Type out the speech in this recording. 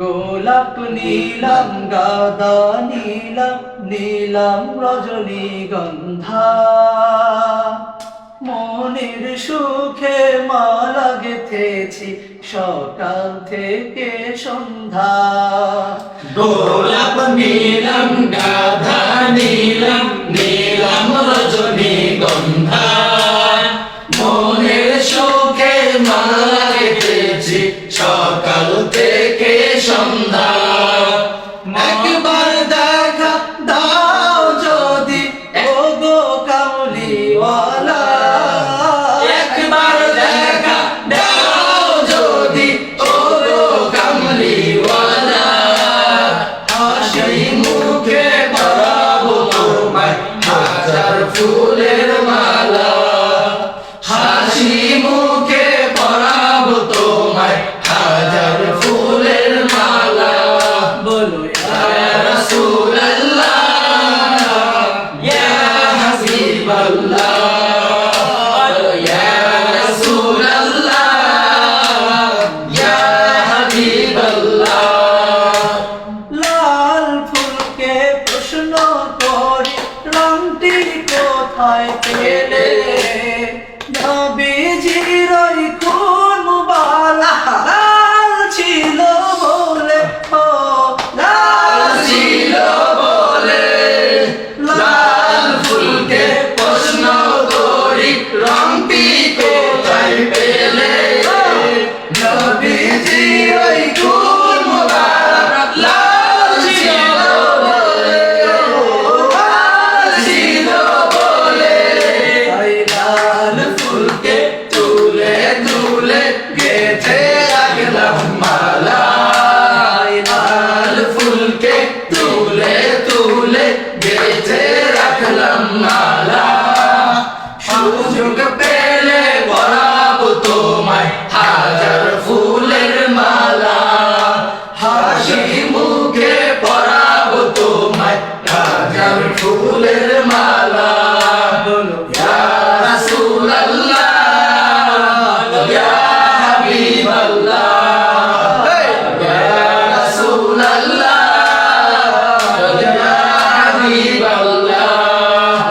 গোলাপ নীলম, গাদা নীলম নীলম রজনীগন্ধা। মনের সুখে মালা গেথেছি, সকাল থেকে সন্ধ্যা। গোলাপ নীলম গাধা নীলম নীলম রজনীগন্ধা। মনের সুখে মালা গেথেছি, সকাল থেকে সন্ধ্যা প্রশ্ন করি রংটি কোথায় পেলে? লম্বা লাই লাল ফুলকে তুলে তুলে গেছে রাখলাম মালা সুযোগ পে